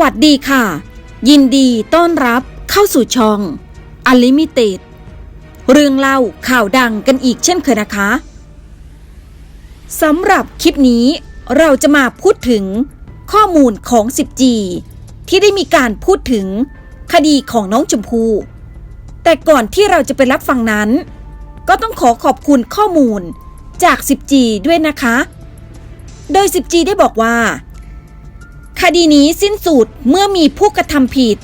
สวัสดีค่ะ ยินดีต้อนรับเข้าสู่ช่อง Unlimited เรื่องเล่าข่าวดังกันอีกเช่นเคยนะคะสำหรับคลิปนี้เราจะมาพูดถึงข้อมูลของ 10G ที่ได้มีการพูดถึงคดีของน้องชมพู่แต่ก่อนที่เราจะไปรับฟังนั้น ก็ต้องขอขอบคุณข้อมูลจาก 10G ด้วยนะคะ โดย 10G ได้บอกว่า ดีนี้สิ้นสุดเมื่อมีผู้กระทำผิด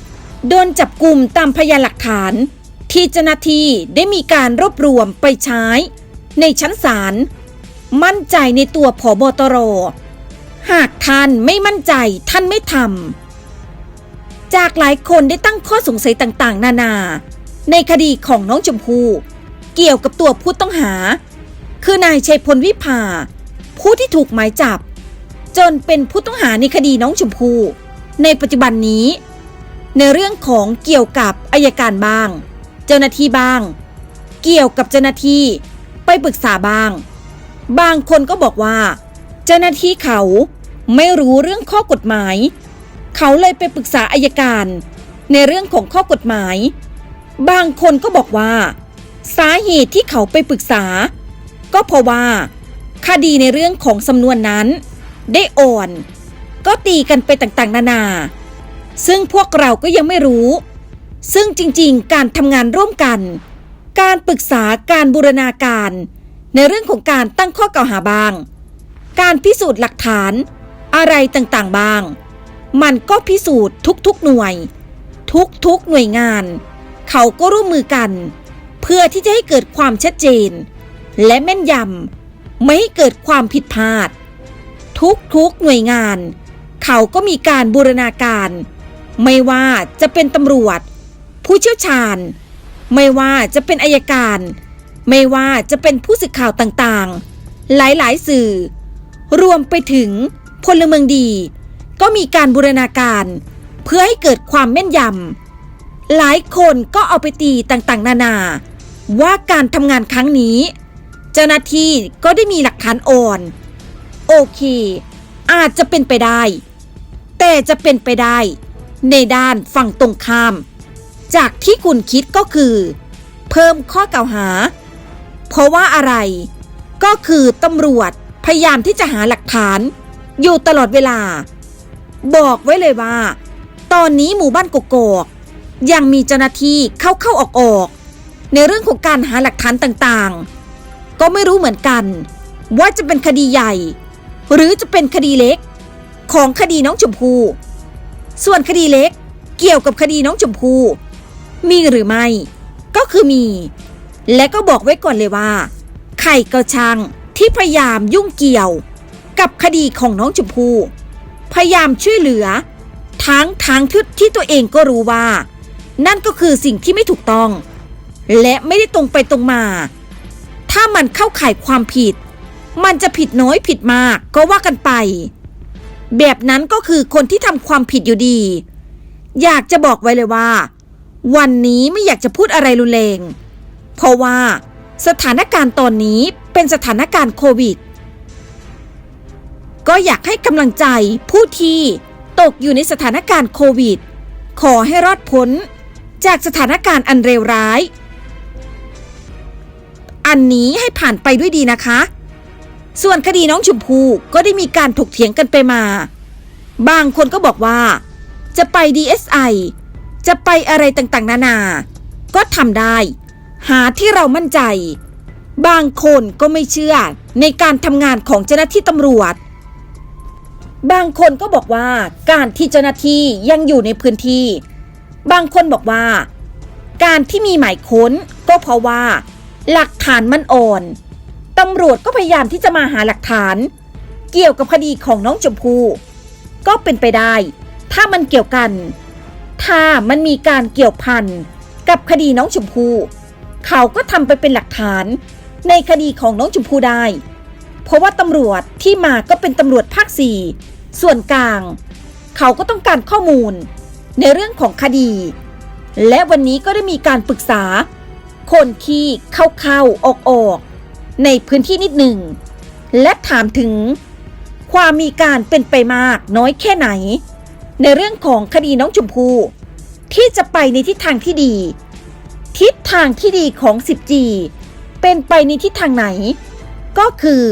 โดนจับกลุ่มตามพยานหลักฐาน ที่เจ้าหน้าที่ได้มีการรวบรวมไปใช้ ในชั้นศาลมั่นใจในตัวผอบตร หากท่านไม่มั่นใจท่านไม่ทำจากหลายคนได้ตั้งข้อสงสัยต่างๆ นานา ในคดีของน้องชมพู่เกี่ยวกับตัวผู้ต้องหา คือนายชัยพลวิภา ผู้ที่ถูกหมายจับ จนเป็นผู้ต้องหาในคดีน้องชมพู่ในปัจจุบันนี้ ในเรื่องของเกี่ยวกับอายการบ้าง เจ้าหน้าที่บ้าง เกี่ยวกับเจ้าหน้าที่ไปปรึกษาบ้าง บางคนก็บอกว่า เจ้าหน้าที่เขาไม่รู้เรื่องข้อกฎหมาย เขาเลยไปปรึกษาอายการ ในเรื่องของข้อกฎหมาย บางคนก็บอกว่า สาเหตุที่เขาไปปรึกษา ก็เพราะว่า คดีในเรื่องของสำนวนนั้น ได้อ่อน ก็ตีกันไปต่างๆ นานา ซึ่งพวกเราก็ยังไม่รู้ ซึ่งจริงๆ การทำงานร่วมกัน การปรึกษาการบูรณาการ ในเรื่องของการตั้งข้อกล่าวหาบาง การพิสูจน์หลักฐาน อะไรต่างๆบาง มันก็พิสูจน์ทุกๆหน่วย ทุกๆหน่วยงาน เขาก็ร่วมมือกัน เพื่อที่จะให้เกิดความชัดเจน และแม่นยำไม่ให้เกิดความผิดพลาด ทุกๆหน่วยงาน เขาก็มีการบูรณาการ ไม่ว่าจะเป็นตำรวจ ผู้เชี่ยวชาญ ไม่ว่าจะเป็นอายการ ไม่ว่าจะเป็นผู้สื่อข่าวต่างๆ หลายๆ สื่อ รวมไปถึงพลเมืองดี ก็มีการบูรณาการ เพื่อให้เกิดความแม่นยำหลายคนก็เอาไปตีต่างๆ นานา ว่าการทำงานครั้งนี้ เจ้าหน้าที่ก็ได้มีหลักฐานอ่อน โอเค อาจจะเป็นไปได้ แต่จะเป็นไปได้ ในด้านฝั่งตรงข้าม จากที่คุณคิดก็คือ เพิ่มข้อกล่าวหา เพราะว่าอะไร ก็คือตำรวจพยายามที่จะหาหลักฐาน อยู่ตลอดเวลา บอกไว้เลยว่า ตอนนี้หมู่บ้านกกอกยังมีเจ้าหน้าที่เข้าเข้าออกออก ในเรื่องของการหาหลักฐานต่างๆ ก็ไม่รู้เหมือนกัน ว่าจะเป็นคดีใหญ่ หรือจะเป็นคดีเล็ก ของคดีน้องชมพู่ส่วนคดีเล็กเกี่ยวกับคดีน้องชมพู่มีหรือไม่ ก็คือมี และก็บอกไว้ก่อนเลยว่า ใครก็ช่างที่พยายามยุ่งเกี่ยว กับคดีของน้องชมพู่พยายามช่วยเหลือ ทั้งทางที่ที่ตัวเองก็รู้ว่า นั่นก็คือสิ่งที่ไม่ถูกต้อง และไม่ได้ตรงไปตรงมา ถ้ามันเข้าข่ายความผิด มันจะผิดน้อยผิดมากก็ว่ากันไป แบบนั้นก็คือคนที่ทำความผิดอยู่ดี อยากจะบอกไว้เลยว่า วันนี้ไม่อยากจะพูดอะไรรุนแรง เพราะว่าสถานการณ์ตอนนี้เป็นสถานการณ์โควิด ก็อยากให้กำลังใจผู้ที่ตกอยู่ในสถานการณ์โควิด ขอให้รอดพ้นจากสถานการณ์อันเลวร้าย อันนี้ให้ผ่านไปด้วยดีนะคะ ส่วนคดีน้องชมพู่ก็ได้มีการถกเถียงกันไปมา บางคนก็บอกว่า จะไป DSI จะไปอะไรต่างๆ นานา ก็ทำได้ หาที่เรามั่นใจ บางคนก็ไม่เชื่อในการทำงานของเจ้าหน้าที่ตำรวจ บางคนก็บอกว่าการที่เจ้าหน้าที่ยังอยู่ในพื้นที่ บางคนบอกว่า การที่มีหมายค้นก็เพราะว่า หลักฐานมันอ่อนำรวจก็พยายามที่จะมาหาหลักฐาน เกี่ยวกับคดีของน้องชมพู่ก็เป็นไปได้ ถ้ามันเกี่ยวกัน ถ้ามันมีการเกี่ยวพันกับคดีน้องชมพู่เขาก็ทำไปเป็นหลักฐานในคดีของน้องชมพู่ได้ เพราะว่าตำรวจที่มาก็เป็นตำรวจภาคสี่ส่วนกลาง เขาก็ต้องการข้อมูลในเรื่องของคดี และวันนี้ก็ได้มีการปรึกษา คนที่เข้าๆออกๆ ในพื้นที่นิดหนึ่ง และถามถึงความมีการเป็นไปมากน้อยแค่ไหน ในเรื่องของคดีน้องชมพู่ที่จะไปในทิศทางที่ดี ทิศทางที่ดีของ 10G เป็นไปในทิศทางไหน ก็คือ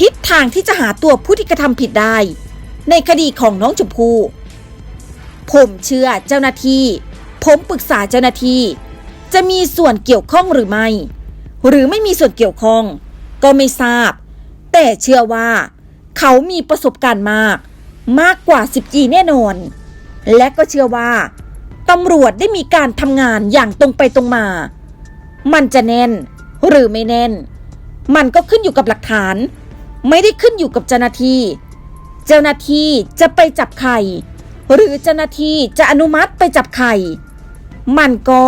ทิศทางที่จะหาตัวผู้ที่กระทำผิดได้ ในคดีของน้องชมพู่ผมเชื่อเจ้าหน้าที่ ผมปรึกษาเจ้าหน้าที่ จะมีส่วนเกี่ยวข้องหรือไม่ หรือไม่มีส่วนเกี่ยวข้อง ก็ไม่ทราบ แต่เชื่อว่า เขามีประสบการณ์มาก มากกว่า 10G แน่นอน และก็เชื่อว่าตำรวจได้มีการทำงานอย่างตรงไปตรงมา มันจะแน่น หรือไม่แน่น มันก็ขึ้นอยู่กับหลักฐาน ไม่ได้ขึ้นอยู่กับเจ้าหน้าที่ เจ้าหน้าที่จะไปจับใคร หรือเจ้าหน้าที่จะอนุมัติไปจับใคร มันก็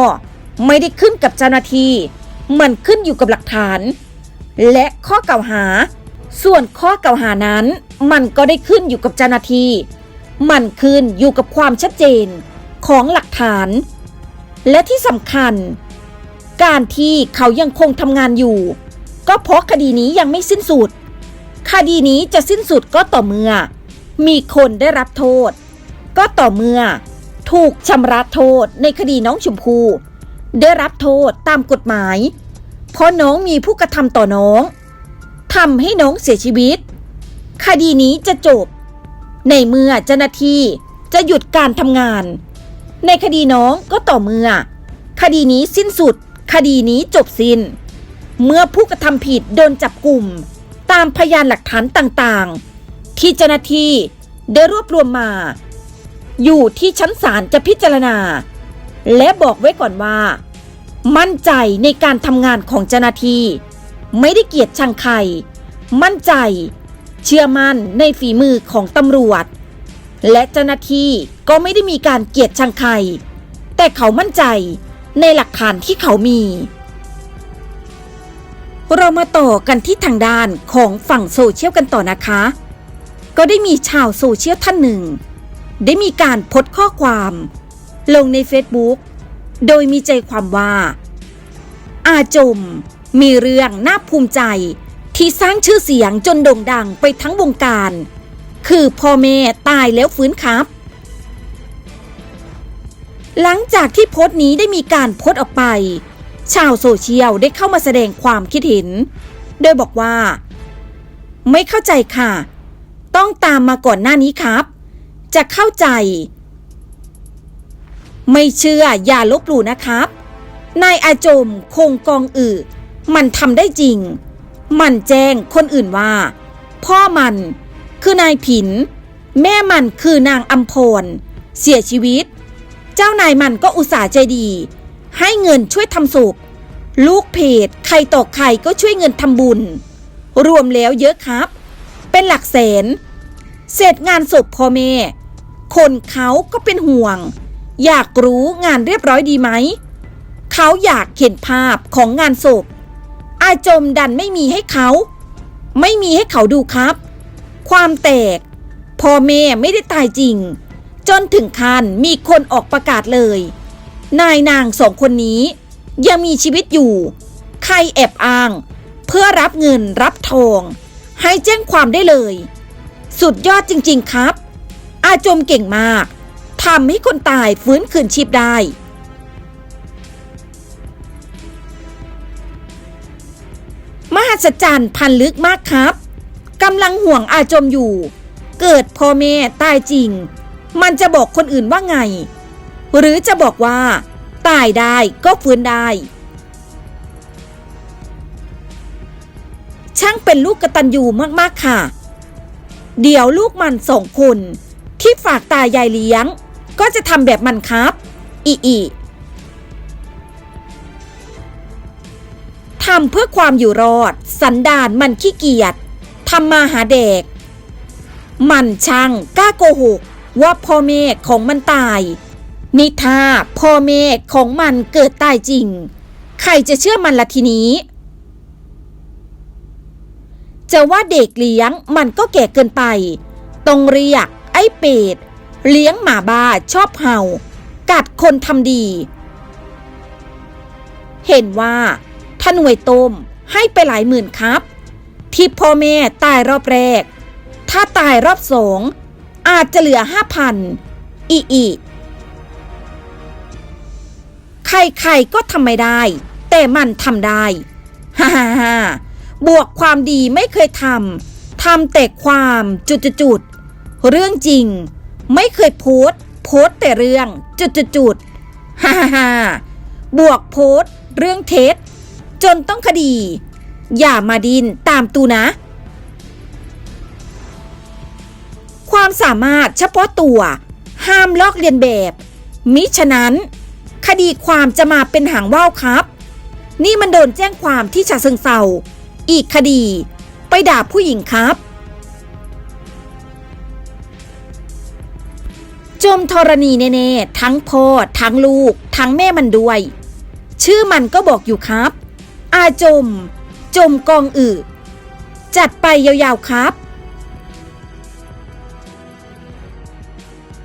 ไม่ได้ขึ้นกับเจ้าหน้าที่ มันขึ้นอยู่กับหลักฐาน และข้อกล่าวหา ส่วนข้อกล่าวหานั้น มันก็ได้ขึ้นอยู่กับเจ้าหน้าที่ มันขึ้นอยู่กับความชัดเจนของหลักฐาน และที่สำคัญ การที่เขายังคงทำงานอยู่ ก็เพราะคดีนี้ยังไม่สิ้นสุด คดีนี้จะสิ้นสุดก็ต่อเมื่อ มีคนได้รับโทษ ก็ต่อเมื่อ ถูกชำระโทษในคดีน้องชมพู่ ได้รับโทษตามกฎหมาย เพราะน้องมีผู้กระทำต่อน้องทำให้น้องเสียชีวิต คดีนี้จะจบ ในเมื่อเจ้าหน้าที่จะหยุดการทำงาน ในคดีน้องก็ต่อเมื่อ คดีนี้สิ้นสุด คดีนี้จบสิ้น เมื่อผู้กระทำผิดโดนจับกลุ่ม ตามพยานหลักฐานต่างๆ ที่เจ้าหน้าที่ได้รวบรวมมา อยู่ที่ชั้นศาลจะพิจารณา และบอกไว้ก่อนว่า มั่นใจในการทำงานของเจ้าหน้าที่ ไม่ได้เกียดชังใคร มั่นใจ เชื่อมั่นในฝีมือของตำรวจ และเจ้าหน้าที่ก็ไม่ได้มีการเกลียดชังใคร แต่เขามั่นใจในหลักฐานที่เขามี เรามาต่อกันที่ทางด้านของฝั่งโซเชียลกันต่อนะคะ ก็ได้มีชาวโซเชียลท่านหนึ่ง ได้มีการโพสต์ข้อความ ลงใน Facebook โดยมีใจความว่า อาจม มีเรื่องน่าภูมิใจ ที่สร้างชื่อเสียงจนโด่งดังไปทั้งวงการ คือพ่อแม่ตายแล้วฟื้นครับ หลังจากที่โพสต์นี้ได้มีการโพสต์ออกไป ชาวโซเชียลได้เข้ามาแสดงความคิดเห็น โดยบอกว่า ไม่เข้าใจค่ะ ต้องตามมาก่อนหน้านี้ครับ จะเข้าใจ ไม่เชื่ออย่าลบหลู่นะครับ นายอาจมคงกองอือมันทำได้จริง มันแจ้งคนอื่นว่า พ่อมันคือนายผิน แม่มันคือนางอัมพร เสียชีวิต เจ้านายมันก็อุตส่าห์ใจดี ให้เงินช่วยทำศพลูกเพจใครต่อใครก็ช่วยเงินทำบุญ รวมแล้วเยอะครับ เป็นหลักแสน เสร็จงานศพพ่อแม่ คนเขาก็เป็นห่วง อยากรู้งานเรียบร้อยดีไหม เขาอยากเห็นภาพของงานศพ อาจมดันไม่มีให้เขา ไม่มีให้เขาดูครับ ความแตก พ่อแม่ไม่ได้ตายจริง จนถึงขั้นมีคนออกประกาศเลย นายนางสองคนนี้ ยังมีชีวิตอยู่ ใครแอบอ้าง เพื่อรับเงินรับทอง ให้แจ้งความได้เลย สุดยอดจริง ๆครับ อาจมเก่งมาก ทำให้คนตายฟื้นคืนชีพได้ มหัศจรรย์พันลึกมากครับกำลังห่วงอาจมอยู่ เกิดพ่อแม่ตายจริง มันจะบอกคนอื่นว่าไง หรือจะบอกว่า ตายได้ก็ฟื้นได้ ช่างเป็นลูกกระตันยูมาก ๆ ค่ะ เดี๋ยวลูกมันสองคนที่ฝากตายายเลี้ยง ก็จะทำแบบมันครับ อีอีทำเพื่อความอยู่รอด สันดานมันขี้เกียจทำมาหาเด็ก มันช่างกล้าโกหก ว่าพ่อแม่ของมันตาย นิทาพ่อแม่ของมันเกิดตายจริง ใครจะเชื่อมันละทีนี้ จะว่าเด็กเลี้ยงมันก็แก่เกินไป ต้องเรียกไอ้เป็ด เลี้ยงหมาบ้าชอบเห่า กัดคนทำดี เห็นว่าถ้าหน่วยต้มให้ไปหลายหมื่นครับ ที่พ่อแม่ตายรอบแรก ถ้าตายรอบสองอาจจะเหลือห้าพันอีอีใครๆก็ทำไม่ได้ แต่มันทำได้ฮ่าฮ่าฮ่าบวกความดีไม่เคยทำทำแต่ความจุดจุดจุดๆเรื่องจริง ไม่เคยโพสต์ โพสต์แต่เรื่อง จุดจุดจุดฮ่าฮ่าฮ่าบวกโพสต์ เรื่องเท็จ จนต้องคดี อย่ามาดินตามตูนะ ความสามารถเฉพาะตัว ห้ามลอกเลียนแบบ มิฉะนั้น คดีความจะมาเป็นหางว่าวครับ นี่มันโดนแจ้งความที่ฉะเชิงเซาอีกคดี ไปด่าผู้หญิงครับ จมธรณีแน่ๆ ทั้งพ่อ ทั้งลูก ทั้งแม่มันด้วย ชื่อมันก็บอกอยู่ครับ อาจม จมกองอือจัดไปยาวๆครับ